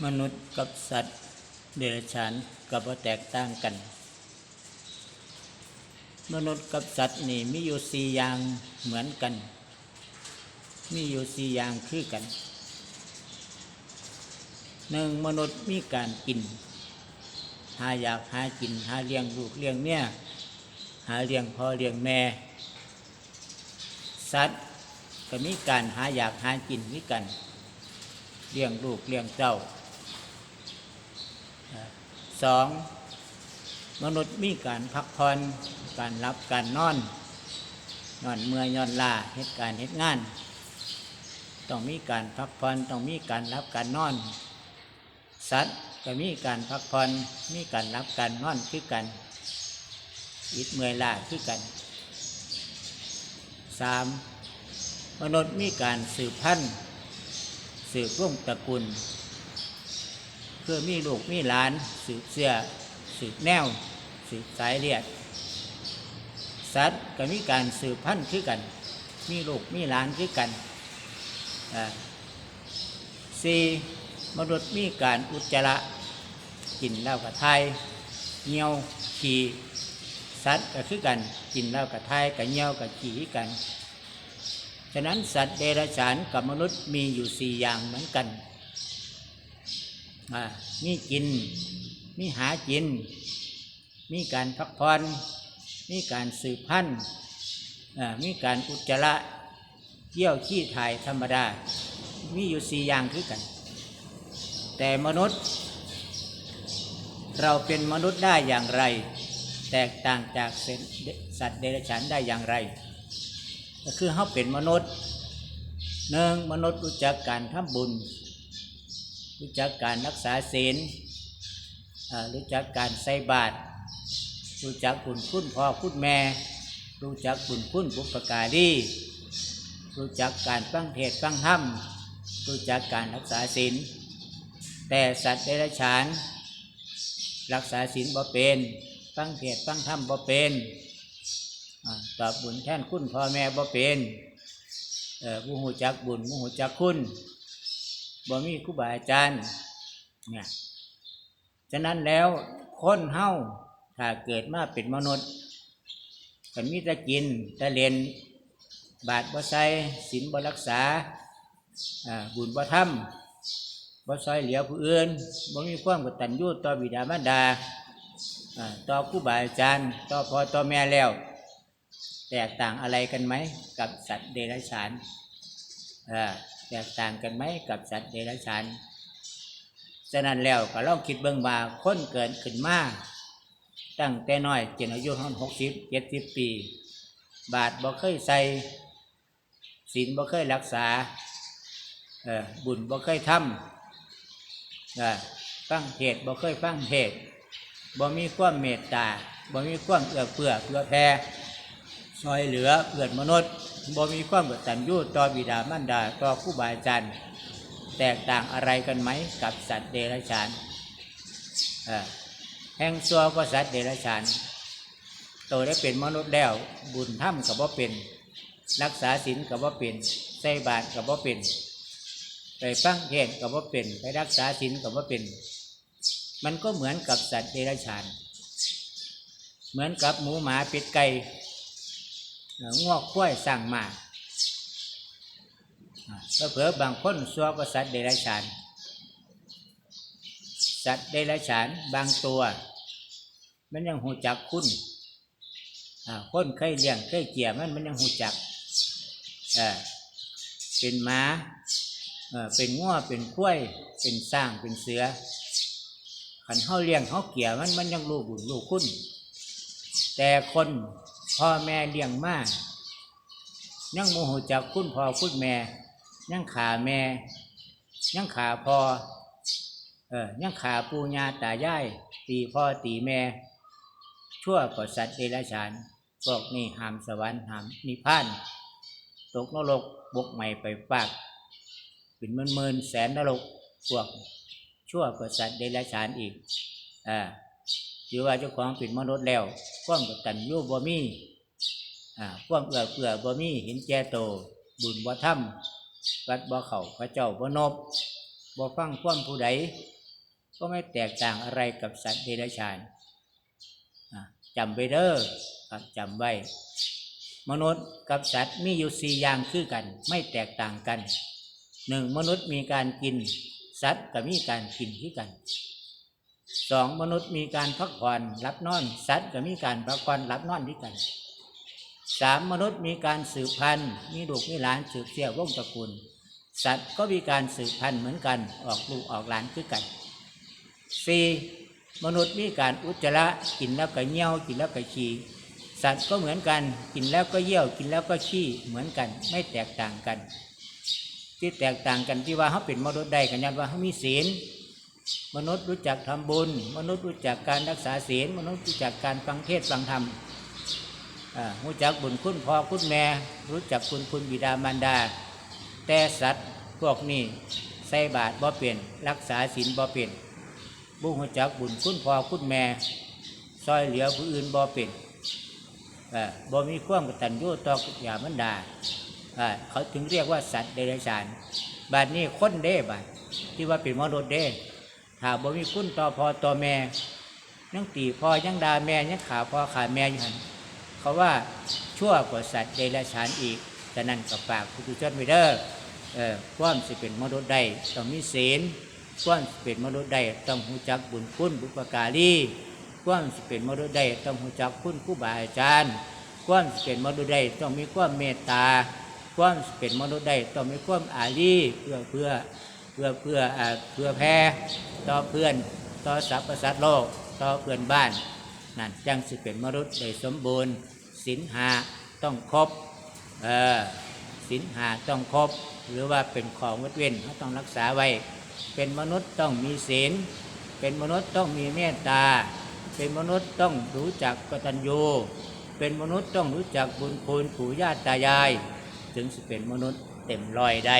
มนุษย์กับสัตว์ เดรัจฉานกับว่าแตกต่างกัน มนุษย์กับสัตว์นี่มีอยู่สี่อย่างเหมือนกัน มีอยู่สี่อย่างคือกันหนึ่งมนุษย์มีการกิน หาอยากหากิน หาเลี้ยงลูกเลี้ยงเมียหาเลี้ยงพ่อเลี้ยงแม่ สัตว์ก็มีการหาอยากหากินมือนกันเลี้ยงลูกเลี้ยงเจ้า สองมนุษย์มีการพักผ่อนการรับการนอนนอนเมื่อยนอนลาเหตุการเหตุงาน ต้องมีการพักผ่อนต้องมีการรับการนอน สัตว์ก็มีการพักผ่อนมีการรับการนอนคือกันอิดเมื่อยลาคือกันสามมนุษย์มีการสืบพันธุ์สืบวงศ์ตระกูล เพื่อมีลูกมีหลาน สืบเสื้อสืบแนว สืบสายเลือดสัตว์ก็มีการสืบพันธุ์คือกัน มีลูกมีหลานคือกันสี่มนุษย์มีการอุจจาระกินแล้วกับไทยเงี้ยวขี่สัตว์ก็คือกันกินแล้วกับไทยกับเงี้ยวกับขี่กัน ฉะนั้นสัตว์เดรัจฉานกับมนุษย์มีอยู่สี่อย่างเหมือนกัน มีกิน มีหากิน มีการพักผ่อน มีการสืบพันธุ์อ่ามีการอุจจาระเยี่ยวขี้ถ่ายธรรมดา มีอยู่สี่อย่างคือกัน แต่มนุษย์ เราเป็นมนุษย์ได้อย่างไร แตกต่างจากสัตว์เดรัจฉานได้อย่างไร ก็คือเขาเป็นมนุษย์หนึ่งมนุษย์รู้จักการทำบุญ รู้จักการรักษาศีลรู้จักการใส่บาตรรู้จักบุญคุณพ่อคุณแม่ รู้จักบุญคุณบุปการีรู้จักการฟังเทศฟังธรรมรู้จักการรักษาศีลแต่สัตว์เดรัจฉาน รักษาศีลบ่เป็นฟังเทศฟังธรรมบ่เป็นอ่าตอบบุญแท่นคุณพ่อแม่บ่เป็นผู้หูจักบุญผู้หูจักคุณ บ่มีครูบาอาจารย์เนี่ยฉะนั้นแล้วคนเฮาถ้าเกิดมาเป็นมนุษย์ก็มีแต่กินแต่เรียนบาทบ่ใส่ศีลบ่รักษาบุญบ่ทำบ่ซอยเหลือผู้อื่นบ่มีความกตัญญูต่อบิดามารดาต่อครูบาอาจารย์ ต่อพ่อต่อแม่แล้ว แตกต่างอะไรกันไหมกับสัตว์เดรัจฉานอ่อแตกต่างกันไหมกับสัตว์เดรัจฉานฉะนั้นแล้วก็ลองคิดเบิ่งว่าคนเกิดขึ้นมาตั้งแต่น้อยจนอายุห้หกสิบเจ็ดสิบปี บาทบ่เคยใส่ศีลบ่เคยรักษาบุญบ่เคยทำฟังเทศน์บ่เคยฟังเทศน์บ่มีความเมตตาบ่มีความเอื้อเฟื้อเพื่อแผ่ ซอยเหลือเกิดมนุษย์บ่มีความกตัญญูต่อบิดามารดาต่อครูบาอาจารย์แตกต่างอะไรกันไหมกับสัตว์เดรัจฉานแห่งซัวก็สัตว์เดรัจฉานโตได้เป็นมนุษย์แล้ว บุญถ้ำกับว่าเป็น รักษาศีลกับว่าเป็นใส่บาตรกับว่าเป็น ไปฟังเทศกับว่าเป็น ไปรักษาศีลกับว่าเป็น มันก็เหมือนกับสัตว์เดรัจฉาน เหมือนกับหมูหมาเป็ดไก่ งอกข้วยสั่งมาก็เผื่อบางคนซัวก็สัตว์เดรัจฉาน สัตว์เดรัจฉานบางตัว มันยังหูจักคุณคนเคยเลี้ยงเคยเกี่ยมันมันยังหูจักเป็นม้าเป็นง้อเป็นข้วย เป็นสร้างเป็นเสือขันเขาเลี้ยงเขาเกี่ยมันมันยังรู้บุญรู้คุณ แต่คน พ่อแม่เลี้ยงมายังโมโหจักคุณพ่อคุณแม่ ยังขาแม่ ยังขาพ่อเออยังขาปูญาตายายตีพ่อตีแม่ ชั่วก็สัตว์เดรัจฉานพวกนี้หามสวรรค์หามนิพพาน ตกนรกบกใหม่ไปฝาก เป็นหมื่นหมื่นแสนนรกพวกชั่วก็สัตว์เดรัจฉานอีกอ่า ถือว่าเจ้าของเป็นมนุษย์แล้วความกตัญญูบ่มีอ่าความเอื้อเฟื้อบ่มีเห็นแก่โต บุญบ่ทำวัดบ่เข้าพระเจ้าบ่นบบ่ฟังความผู้ใดก็ไม่แตกต่างอะไรกับสัตว์เดรัจฉานจำไว้เด้อครับจำไว้ มนุษย์กับสัตว์มีอยู่สี่อย่างคือกัน ไม่แตกต่างกันหนึ่งมนุษย์มีการกิน สัตว์ก็มีการกินที่กัน สองมนุษย์มีการพักผ่อนหลับนอน สัตว์ก็มีการพักผ่อนหลับนอนที่กันสามมนุษย์มีการสืบพันธุ์มีลูกมีหลานสืบเสี้ยวงศ์ตระกูล สัตว์ก็มีการสืบพันธุ์เหมือนกันออกลูกออกหลานคือกันสี่มนุษย์มีการอุจจาระกินแล้วก็เยี่ยวกินแล้วก็ฉี่สัตว์ก็เหมือนกันกินแล้วก็เยี่ยวกินแล้วก็ขี้เหมือนกัน ไม่แตกต่างกัน ที่แตกต่างกันที่ว่าเขาเป็นมนุษย์ได้กันยันว่าเขามีศีล มนุษย์รู้จักทำบุญ มนุษย์รู้จักการรักษาศีล มนุษย์รู้จักการฟังเทศฟังธรรมอ่ารู้จักบุญคุณพ่อคุณแม่ รู้จักคุณคุณบิดามารดา แต่สัตว์พวกนี้ใส่บาตรบ่เปลี่ยนรักษาศีลบ่เปลี่ยนบุญจักบุญคุณพ่อคุณแม่ซอยเหลือผู้อื่นบ่เป็นเอ่อบ่มีความกตัญญูต่ออย่ามันดาอ่าเขาถึงเรียกว่าสัตว์เดรัจฉานบาดนี้คนเด้บาดที่ว่าเป็นมนุษย์เด้ ถ้าบ่มีคุณต่อพ่อต่อแม่ยังตีพ่อยังด่าแม่ยังขาพ่อขาแม่อยู่หันเขาว่าชั่วกว่าสัตว์เดรัจฉานอีกฉะนั้นกับปากผู้ทุชนไว้เด้อเออความสิเป็นมนุษย์ได้ต้องมีศีลความสิเป็นมนุษย์ได้ต้องรู้จักบุญคุณบุปการีความสิเป็นมนุษย์ได้ต้องรู้จักคุณครูบาอาจารย์ความสิเป็นมนุษย์ได้ต้องมีความเมตตาความสิเป็นมนุษย์ได้ต้องมีความอารีเพื่อเพื่อ เพื่อเพื่อเพื่อแพ้ต่อเพื่อนต่อสรรพสัตว์โลกต่อเพื่อนบ้านนั่นจังสิเป็นมนุษย์ได้สมบูรณ์ศีลหาต้องครบเออศีลหาต้องครบหรือว่าเป็นของงดเว้นเขาต้องรักษาไว้ เป็นมนุษย์ต้องมีศีลเป็นมนุษย์ต้องมีเมตตา เป็นมนุษย์ต้องรู้จักกตัญญูเป็นมนุษย์ต้องรู้จักบุญคุณปู่ย่าตายาย ถึงจะเป็นมนุษย์เต็มรอยได้